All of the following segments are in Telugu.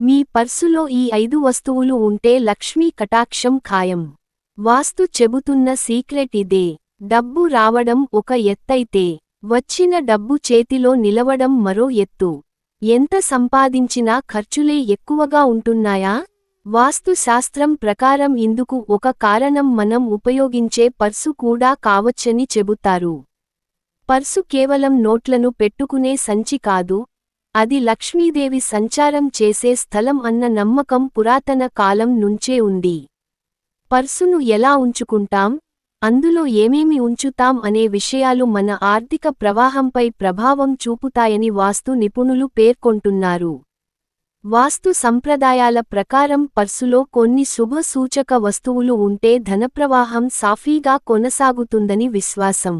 మీ పర్సులో ఈ ఐదు వస్తువులు ఉంటే లక్ష్మీ కటాక్షం ఖాయం. వాస్తు చెబుతున్న సీక్రెట్ ఇదే. డబ్బు రావడం ఒక ఎత్తైతే వచ్చిన డబ్బు చేతిలో నిలవడం మరో ఎత్తు. ఎంత సంపాదించినా ఖర్చులే ఎక్కువగా ఉంటున్నాయా? వాస్తు శాస్త్రం ప్రకారం ఇందుకు ఒక కారణం మనం ఉపయోగించే పర్సు కూడా కావచ్చని చెబుతారు. పర్సు కేవలం నోట్లను పెట్టుకునే సంచి కాదు అది లక్ష్మీదేవి సంచారం చేసే స్థలం అన్న నమ్మకం పురాతన కాలం నుంచే ఉంది. పర్సును ఎలా ఉంచుకుంటాం? అందులో ఏమేమి ఉంచుతాం అనే విషయాలు మన ఆర్థిక ప్రవాహంపై ప్రభావం చూపుతాయని వాస్తు నిపుణులు పేర్కొంటున్నారు. వాస్తు సంప్రదాయాల ప్రకారం పర్సులో కొన్ని శుభ సూచక వస్తువులు ఉంటే ధనప్రవాహం సాఫీగా కొనసాగుతుందని విశ్వాసం.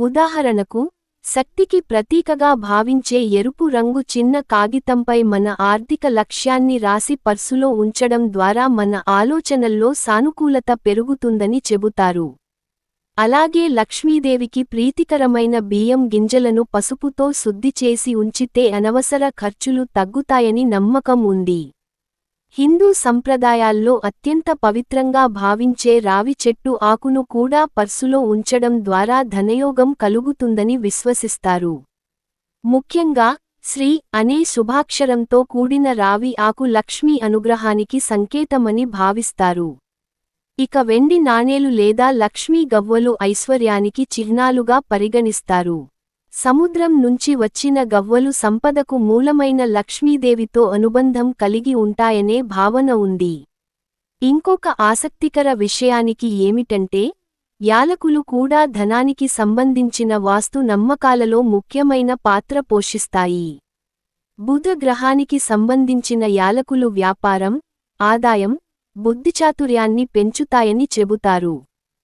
ఉదాహరణకు శక్తికి ప్రతీకగా భావించే ఎరుపు రంగు చిన్న కాగితంపై మన ఆర్థిక లక్ష్యాన్ని రాసి పర్సులో ఉంచడం ద్వారా మన ఆలోచనల్లో సానుకూలత పెరుగుతుందని చెబుతారు. అలాగే లక్ష్మీదేవికి ప్రీతికరమైన బియ్యం గింజలను పసుపుతో శుద్ధి చేసి ఉంచితే అనవసర ఖర్చులు తగ్గుతాయని నమ్మకం ఉంది. హిందూ సంప్రదాయాల్లో అత్యంత పవిత్రంగా భావించే రావి చెట్టు ఆకును కూడా పర్సులో ఉంచడం ద్వారా ధనయోగం కలుగుతుందని విశ్వసిస్తారు. ముఖ్యంగా శ్రీ అనే శుభాక్షరంతో కూడిన రావి ఆకు లక్ష్మీ అనుగ్రహానికి సంకేతమని భావిస్తారు. ఇక వెండి నాణేలు లేదా లక్ష్మీ గవ్వలు ఐశ్వర్యానికి చిహ్నాలుగా పరిగణిస్తారు. సముద్రం నుంచి వచ్చిన గవ్వలు సంపదకు మూలమైన లక్ష్మీదేవితో అనుబంధం కలిగి ఉంటాయనే భావన ఉంది. ఇంకొక ఆసక్తికర విషయానికి ఏమిటంటే యాలకులు కూడా ధనానికి సంబంధించిన వాస్తు నమ్మకాలలో ముఖ్యమైన పాత్ర పోషిస్తాయి. బుధ గ్రహానికి సంబంధించిన యాలకులు వ్యాపారం ఆదాయం బుద్ధిచాతుర్యాన్ని పెంచుతాయని చెబుతారు.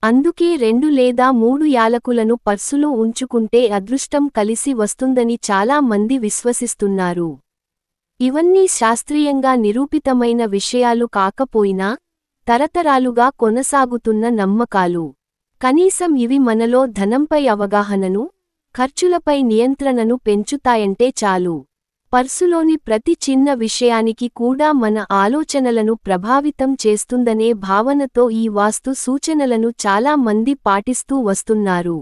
అందుకే రెండు లేదా మూడు యాలకులను పర్సులో ఉంచుకుంటే అదృష్టం కలిసి వస్తుందని చాలా మంది విశ్వసిస్తున్నారు. ఇవన్నీ శాస్త్రీయంగా నిరూపితమైన విషయాలు కాకపోయినా తరతరాలుగా కొనసాగుతున్న నమ్మకాలు. కనీసం ఇవి మనలో ధనంపై అవగాహనను ఖర్చులపై నియంత్రణను పెంచుతాయంటే చాలు. పర్సులోని ప్రతి చిన్న విషయానికి కూడా మన ఆలోచనలను ప్రభావితం చేస్తుందనే భావనతో ఈ వాస్తు సూచనలను చాలా మంది పాటిస్తూ వస్తున్నారు.